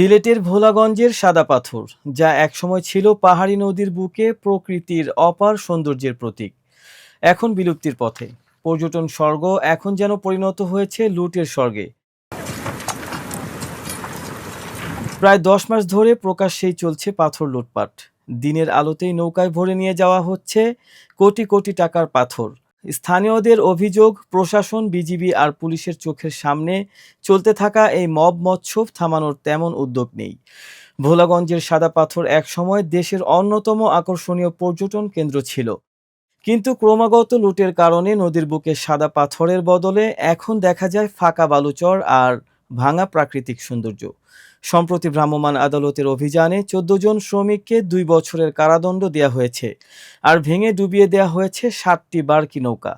সিলেটের ভোলাগঞ্জের সাদা পাথর, যা একসময় ছিল পাহাড়ি নদীর বুকে প্রকৃতির অপার সৌন্দর্যের প্রতীক। এখন বিলুপ্তির পথে। পর্যটন স্বর্গ এখন যেন পরিণত হয়েছে লুটের স্বর্গে। প্রায় দশ মাস ধরে প্রকাশ্যেই চলছে পাথর লুটপাট। দিনের আলোতেই নৌকায় ভরে নিয়ে যাওয়া হচ্ছে কোটি কোটি টাকার পাথর। স্থানীয়দের অভিযোগ, প্রশাসন, বিজিবি আর পুলিশের চোখের সামনে চলতে থাকা এই মব মৎসব থামানোর তেমন উদ্যোগ নেই। ভোলাগঞ্জের সাদা পাথর এক সময় দেশের অন্যতম আকর্ষণীয় পর্যটন কেন্দ্র ছিল। কিন্তু ক্রমাগত লুটের কারণে নদীর বুকে সাদা পাথরের বদলে এখন দেখা যায় ফাঁকা বালুচর আর ভাঙা প্রাকৃতিক সৌন্দর্য। সম্প্রতি ভ্রাম্যমাণ আদালতের অভিযানে চোদ্দ জন শ্রমিককে দুই বছরের কারাদণ্ড দেওয়া হয়েছে আর ভেঙে ডুবিয়ে দেওয়া হয়েছে সাতটি বারকি নৌকা।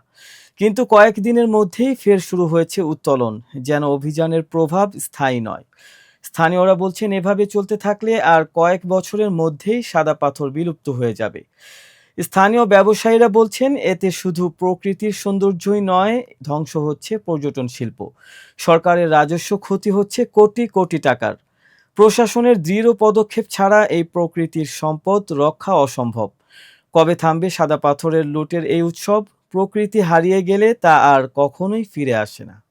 কিন্তু কয়েকদিনের মধ্যেই ফের শুরু হয়েছে উত্তোলন, যেন অভিযানের প্রভাব স্থায়ী নয়। স্থানীয়রা বলছেন, এভাবে চলতে থাকলে আর কয়েক বছরের মধ্যেই সাদা পাথর বিলুপ্ত হয়ে যাবে। স্থানীয় ব্যবসায়ীরা বলছেন, এতে শুধু প্রকৃতির সৌন্দর্যই নয়, ধ্বংস হচ্ছে পর্যটন শিল্প। সরকারের রাজস্ব ক্ষতি হচ্ছে কোটি কোটি টাকার। প্রশাসনের দৃঢ় পদক্ষেপ ছাড়া এই প্রকৃতির সম্পদ রক্ষা অসম্ভব। কবে থামবে সাদা পাথরের লুটের এই উৎসব? প্রকৃতি হারিয়ে গেলে তা আর কখনোই ফিরে আসে না।